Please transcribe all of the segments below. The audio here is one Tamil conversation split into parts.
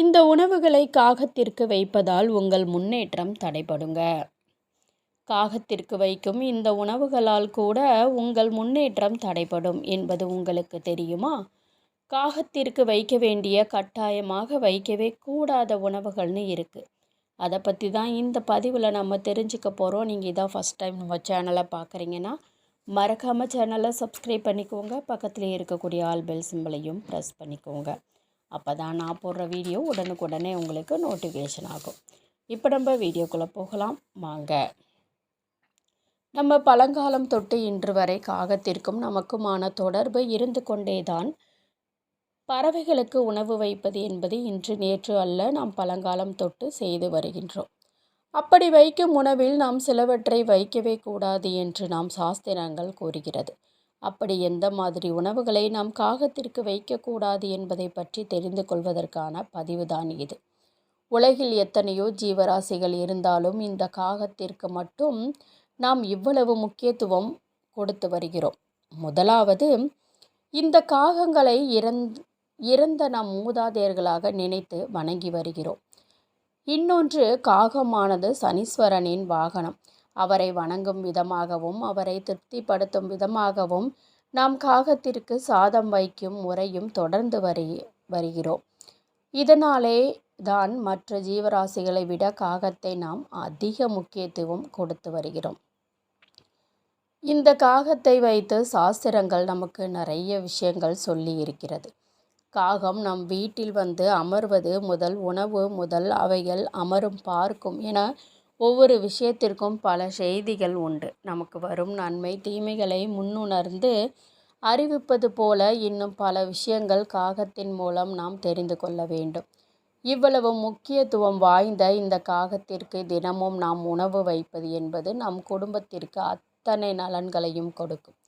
இந்த உணவுகளை காகத்திற்கு வைப்பதால் உங்கள் முன்னேற்றம் தடைபடுங்க. காகத்திற்கு வைக்கும் இந்த உணவுகளால் கூட உங்கள் முன்னேற்றம் தடைபடும் என்பது உங்களுக்கு தெரியுமா? காகத்திற்கு வைக்க வேண்டிய கட்டாயமாக வைக்கவே கூடாத உணவுகள்னு இருக்குது அதை பற்றி தான் இந்த பதிவில் நம்ம தெரிஞ்சுக்க போகிறோம் நீங்கள் இதான் ஃபஸ்ட் டைம் நம்ம சேனலை பார்க்குறீங்கன்னா மறக்காமல் சேனலை சப்ஸ்கிரைப் பண்ணிக்கோங்க. பக்கத்தில் இருக்கக்கூடிய ஆல் பெல் சிம்பிளையும் ப்ரெஸ் பண்ணிக்கோங்க. அப்போ தான் நான் போடுற வீடியோ உடனுக்குடனே உங்களுக்கு நோட்டிஃபிகேஷன் ஆகும். இப்போ நம்ம வீடியோக்குள்ளே போகலாம். வாங்க. நம்ம பழங்காலம் தொட்டு இன்று வரை காகத்திற்கும் நமக்குமான தொடர்பு இருந்து கொண்டே தான் பறவைகளுக்கு உணவு வைப்பது என்பது இன்று நேற்று அல்ல நாம் பழங்காலம் தொட்டு செய்து வருகின்றோம். அப்படி வைக்கும் உணவில் நாம் சிலவற்றை வைக்கவே கூடாது என்று நாம் சாஸ்திரங்கள் கூறுகிறது. அப்படி எந்த மாதிரி உணவுகளை நாம் காகத்திற்கு வைக்கக்கூடாது என்பதை பற்றி தெரிந்து கொள்வதற்கான பதிவுதான் இது. உலகில் எத்தனையோ ஜீவராசிகள் இருந்தாலும் இந்த காகத்திற்கு மட்டும் நாம் இவ்வளவு முக்கியத்துவம் கொடுத்து வருகிறோம். முதலாவது இந்த காகங்களை இறந் இறந்த நம் மூதாதையர்களாக நினைத்து வணங்கி வருகிறோம். இன்னொன்று காகமானது சனீஸ்வரனின் வாகனம். அவரை வணங்கும் விதமாகவும் அவரை திருப்திப்படுத்தும் விதமாகவும் நாம் காகத்திற்கு சாதம் வைக்கும் முறையும் தொடர்ந்து வரி வருகிறோம். இதனாலே தான் மற்ற ஜீவராசிகளை விட காகத்தை நாம் அதிக முக்கியத்துவம் கொடுத்து வருகிறோம். இந்த காகத்தை வைத்து சாஸ்திரங்கள் நமக்கு நிறைய விஷயங்கள் சொல்லி இருக்கிறது. காகம் நம் வீட்டில் வந்து அமர்வது முதல் உணவு முதல் அவைகள் அமரும் பார்க்கும் என ஒவ்வொரு விஷயத்திற்கும் பல செய்திகள் உண்டு. நமக்கு வரும் நன்மை தீமைகளை முன்னுணர்ந்து அறிவிப்பது போல இன்னும் பல விஷயங்கள் காகத்தின் மூலம் நாம் தெரிந்து கொள்ள வேண்டும். இவ்வளவு முக்கியத்துவம் வாய்ந்த இந்த காகத்திற்கு தினமும் நாம் உணவு வைப்பது என்பது நம் குடும்பத்திற்கு அத்தனை நலன்களையும் கொடுக்கும்.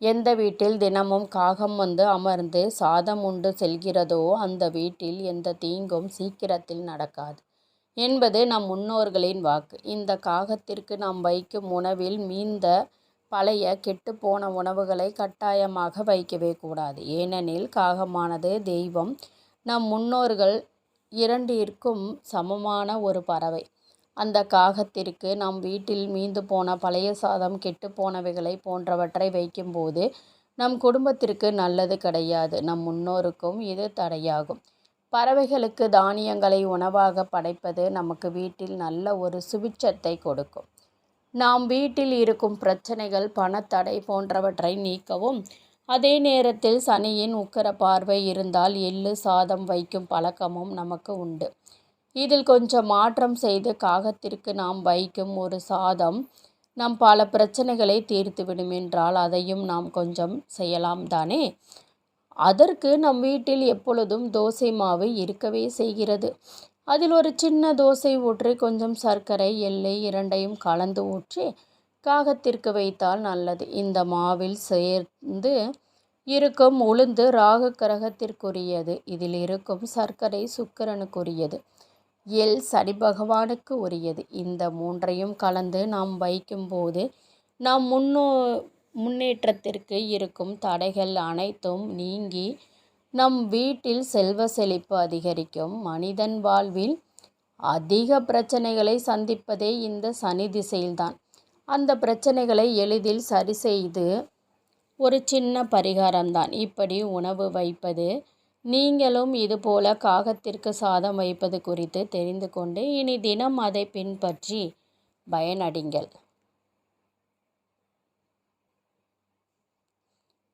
எந்த வீட்டில் தினமும் காகம் வந்து அமர்ந்து சாதம் உண்டு செல்கிறதோ அந்த வீட்டில் எந்த தீங்கும் சீக்கிரத்தில் நடக்காது. என்பது நம் முன்னோர்களின் வாக்கு. இந்த காகத்திற்கு நாம் வைக்கும் உணவில் மீந்த பழைய கெட்டுப்போன உணவுகளை கட்டாயமாக வைக்கவே கூடாது. ஏனெனில் காகமானது தெய்வம். நம் முன்னோர்கள் இரண்டிற்கும் சமமான ஒரு பறவை. அந்த காகத்திற்கு நம் வீட்டில் மீந்து போன பழைய சாதம் கெட்டுப்போனவைகளை போன்றவற்றை வைக்கும்போது நம் குடும்பத்திற்கு நல்லது கிடையாது. நம் முன்னோருக்கும் இது தடையாகும். பறவைகளுக்கு தானியங்களை உணவாக படைப்பது நமக்கு வீட்டில் நல்ல ஒரு சுபிச்சத்தை கொடுக்கும். நாம் வீட்டில் இருக்கும் பிரச்சனைகள் பணத்தடை போன்றவற்றை நீக்கவும் அதே நேரத்தில் சனியின் உக்கர பார்வை இருந்தால் எள்ளு சாதம் வைக்கும் பழக்கமும் நமக்கு உண்டு. இதில் கொஞ்சம் மாற்றம் செய்து காகத்திற்கு நாம் வைக்கும் ஒரு சாதம் நம் பல பிரச்சனைகளை தீர்த்துவிடும் என்றால் அதையும் நாம் கொஞ்சம் செய்யலாம் தானே? அதற்கு நம் வீட்டில் எப்பொழுதும் தோசை மாவு இருக்கவே செய்கிறது. அதில் ஒரு சின்ன தோசை ஊற்றி கொஞ்சம் சர்க்கரை எல்லை இரண்டையும் கலந்து ஊற்றி காகத்திற்கு வைத்தால் நல்லது. இந்த மாவில் சேர்ந்து இருக்கும் உளுந்து ராகு கிரகத்திற்குரியது இதில் இருக்கும் சர்க்கரை சுக்கரனுக்குரியது. எல் சனி பகவானுக்கு உரியது. இந்த மூன்றையும் கலந்து நாம் வைக்கும்போது நாம் முன்னோ முன்னேற்றத்திற்கு இருக்கும் தடைகள் அனைத்தும் நீங்கி நம் வீட்டில் செல்வ செழிப்பு அதிகரிக்கும். மனிதன் வாழ்வில் அதிக பிரச்சனைகளை சந்திப்பதே இந்த சனி திசையில்தான். அந்த பிரச்சனைகளை எளிதில் சரி செய்து ஒரு சின்ன பரிகாரம்தான். இப்படி உணவு வைப்பது நீங்களும் இதுபோல காகத்திற்கு சாதம் வைப்பது குறித்து தெரிந்து கொண்டு இனி தினம் அதை பின்பற்றி பயனடைங்கள்.